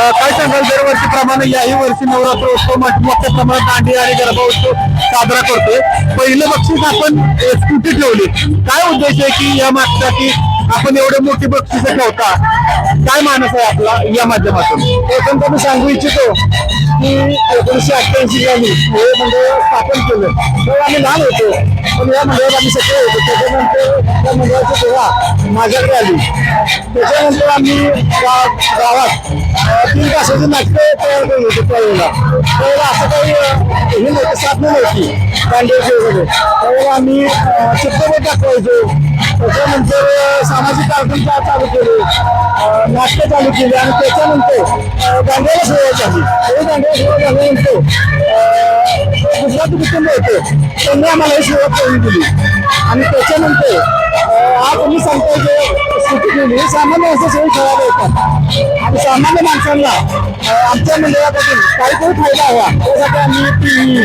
काय सांगाल दरवर्षीप्रमाणे? याही वर्षी नवरात्र उत्सव मोठ्या प्रमाणात दांडी आणि गरबा उत्सव साजरा करतोय. पहिलं बक्षीस आपण स्कूटी ठेवली. काय उद्देश आहे की या मागचा की आपण एवढे मोठी बक्षीस ठेवता? काय मानस आहे आपला या माध्यमातून? प्रथम मी सांगू इच्छितो की एकोणीसशे अठ्ठ्याऐंशी साली हे मंडळ स्थापन केलं. तेव्हा आम्ही लहान होतो. पण या मंडळात आम्ही सगळे होतो. त्याच्यानंतर त्या मंडळाची सेवा माझ्याकडे आली. त्याच्यानंतर आम्ही गा- गावात तीन तासाची नाटकं तयार केली होतो त्यावेळेला. त्यावेळेला असं काही हे नव्हतं साधनं नव्हती. दांडियाची वगैरे त्यावेळेला आम्ही चित्रपट दाखवायचो. त्याच्यानंतर सामाजिक कार्यक्रम चालू केले. नाटकं चालू केली आणि त्याच्यानंतर अं, दांडियाला सुरुवात झाली. हे दांडियाला सुरुवात झाल्यानंतर गुजराती कुटुंब होते. त्यांनी आम्हाला ही सुरुवात करून दिली. आणि त्याच्यानंतर आज तुम्ही सांगताय जे सामान्य असं खेळायला येतात. आणि सामान्य माणसांना आमच्या मंडळापासून काहीतरी फायदा हवा. त्यासाठी आम्ही टी व्ही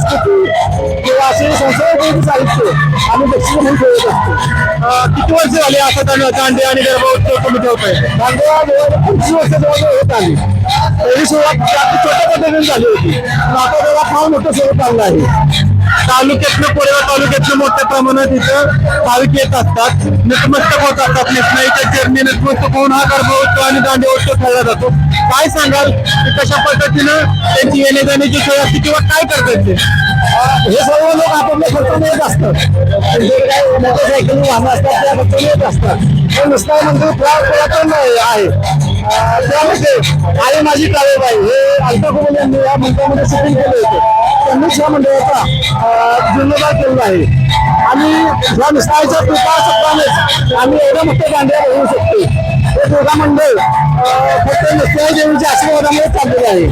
स्थिती किंवा असे संस्थापन साहित्य आम्ही बक्षीस म्हणून ठेवत असतो. किती वर्ष झाली असं दांड- आणि गरबा उत्सव तुम्ही ठेवताय? गांधीवा जवळ पंचवीस वर्ष जवळ होत आली. पहिली सुरुवात छोट्या पद्धतीने झाली होती. आता त्याला फार मोठं स्वरूप आणलं आहे. तालुक्यातनं कोरेगाव तालुक्यातनं मोठ्या प्रमाणात इथं भाविक येत असतात. नतमस्तक होत असतात. निसनाईच्या चरणी नतमस्तक होऊन हा गरबा होतो आणि दांडी उत्सव खेळला जातो. काय सांगाल? की कशा पद्धतीनं त्यांची येणे जाण्याची सोय असते किंवा काय करतात ते? हे सर्व लोक आपापल्या खर्चाने येत असतात. जे काय मोटरसायकल वाहन असतात त्या खर्चाने येत असतात. हे नुसता म्हणजे पुरातन आहे. त्यामध्ये आई माझी काळेबाई. हे अल्पकुमार यांनी या मंडळामध्ये सुटिंग केले होते. त्यांनीच या मंडळाचा जीर्णोद्धार केलेला आहे. आणि या निष्ठाच्या कृपासत्तानेच आम्ही एवढ्या मोठ्या दांड्या होऊ शकतो. हे दोघा मंडळ फक्त निष्ठा देवीच्या आशीर्वादामुळे चाललेलं आहे.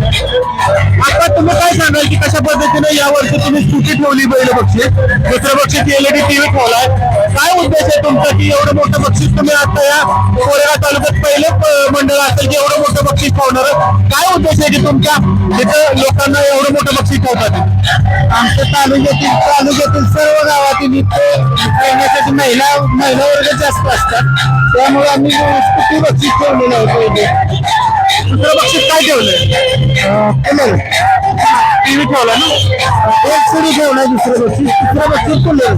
आता तुम्ही काय सांगाल की कशा पद्धतीने यावर्षी तुम्ही स्कूटी ठेवली पहिलं बक्षीस दुसरं बक्षीस एलईडी टीव्ही ठेवलाय काय उद्देश आहे तुमचा की एवढं मोठं बक्षीस तुम्ही आता या कोरेगाव तालुक्यात पहिलं मंडळ असेल की एवढं मोठं बक्षीस ठेवणार काय उद्देश आहे की तुमच्या इथं लोकांना एवढं मोठं बक्षीस ठेवतात आमच्या तालुक्यातील तालुक्यातील सर्व गावातील इथं खेळण्यासाठी महिला महिला वर्ग जास्त असतात. त्यामुळे आम्ही स्कूटी बक्षीस ठेवलेलं आहे पहिले? दुसरं बक्षीस काय ठेवलंय? कलर टीव्ही ठेवला ना? एक सुरी ठेवलाय दुसरं बक्षीस. तिसरं बक्षीस कलर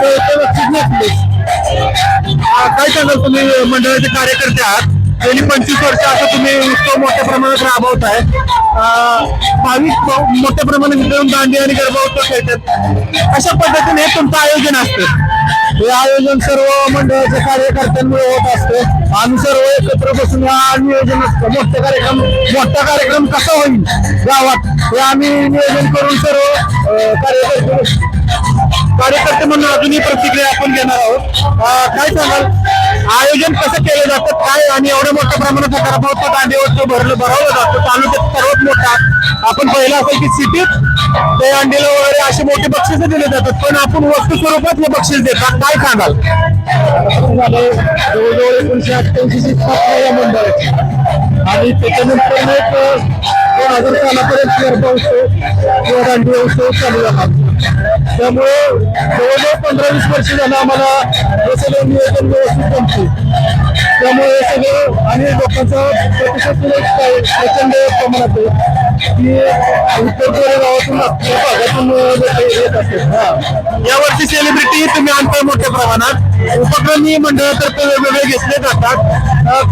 चौथं बक्षीस आ, काय सांगाल तुम्ही? मंडळाचे कार्यकर्ते आहात. गेली पंचवीस वर्ष असं तुम्ही उत्सव मोठ्या प्रमाणात राबवताय. आ, भाविक मोठ्या प्रमाणात इकडून दांडी आणि गरबा उत्सव खेळतात. अशा पद्धतीने हे तुमचं आयोजन असतं. हे आयोजन सर्व मंडळाच्या कार्यकर्त्यांमुळे होत असतं. आम्ही सर्व एकत्र बसून हा नियोजन मोठा कार्यक्रम मोठा कार्यक्रम कसा होईल गावात हे आम्ही नियोजन करून सर्व कार्यकर्ते कार्यकर्ते म्हणून अजूनही प्रतिक्रिया आपण घेणार आहोत. काय सांगाल? आयोजन कसं केलं जातं काय आणि एवढ्या मोठ्या प्रमाणात सकारात्मक दांडेवरचं भरलं भरवलं जातं तालुक्यात सर्वात मोठा आपण पहिलं असेल की सिटीत ते अंडीला वगैरे असे मोठे बक्षीस दिले जातात पण आपण वस्तू स्वरूपात हे बक्षीस देतात. काय सांगाल? जवळजवळ एकोणीशे अठ्ठ्याऐंशी ची स्थापना या मंडळाची. आणि त्याच्यानंतर एक दोन हजार सालापर्यंत गरबा उत्सव किंवा दांडी उत्सव चालू झाला. त्यामुळे जवळजवळ पंधरा वीस वर्ष झालं आम्हाला हे सगळं नियोजन व्यवस्थित जमते त्यामुळे हे सगळं आणि लोकांचा प्रतिसाद प्रचंड प्रमाणात आहे. की उत्तर भागातून येत असतात यावर्षी सेलिब्रिटी तुम्ही आणताय मोठ्या प्रमाणात. उपक्रमी मंडळातर्फे वेगवेगळे घेतले जातात.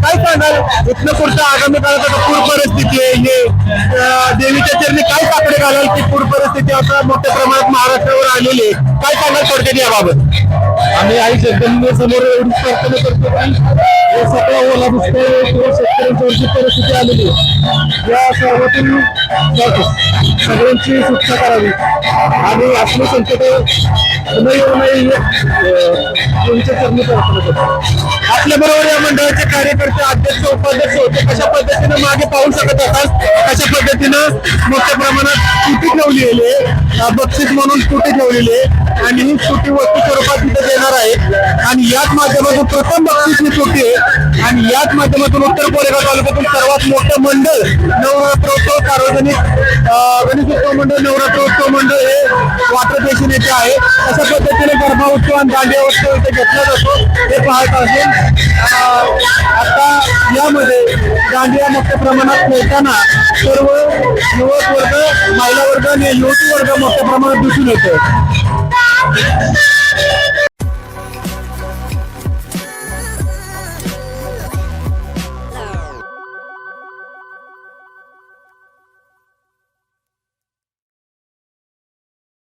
काय सांगाल? इथनं पुढच्या आगामी काळात आता पूर परिस्थिती आहे. हे देवीच्या चरणी काय साकडे घालाल की पूर परिस्थिती आता मोठ्या प्रमाणात महाराष्ट्रावर आलेली आहे? काय सांगाल थोडक्यात याबाबत? आम्ही आई जगदंबेसमोर एवढी प्रार्थना करतो सगळं ओला दुष्काळ किंवा शेतकऱ्यांच्यावरची परिस्थिती आलेली आहे. या सर्वातून सगळ्यांची सुटका करावी. आणि आपलं संकट न येऊ नये हे, अं, तुमच्या चरणी प्रार्थना करतो. आपल्या बरोबर या मंडळाचे कार्यकर्ते अध्यक्ष उपाध्यक्ष होते. कशा पद्धतीनं मागे पाहू शकत असाल? कशा पद्धतीनं मोठ्या प्रमाणात स्कूटी ठेवलेली आहे? बक्षीस म्हणून स्कूटी ठेवलेली आहे. आणि ही स्कूटी वस्तू स्वरूपात तिथे देणार आहे. आणि याच माध्यमातून प्रथम बक्षीस ही स्कूटी आहे. आणि याच माध्यमातून उत्तर कोरेगाव तालुक्यातून सर्वात मोठं मंडळ नवरात्रोत्सव सार्वजनिक गणेशोत्सव मंडळ नवरात्रोत्सव मंडळ हे वाटर स्टेशन येथे आहे. अशा पद्धतीने गरबा उत्सव आणि दांडिया उत्सव इथे घेतला जातो. हे पाहत असेल. आता दांडिया मोठ्या प्रमाणात खेळताना सर्व युवक वर्ग महिला वर्ग आणि युवती वर्ग मोठ्या प्रमाणात दिसून येतो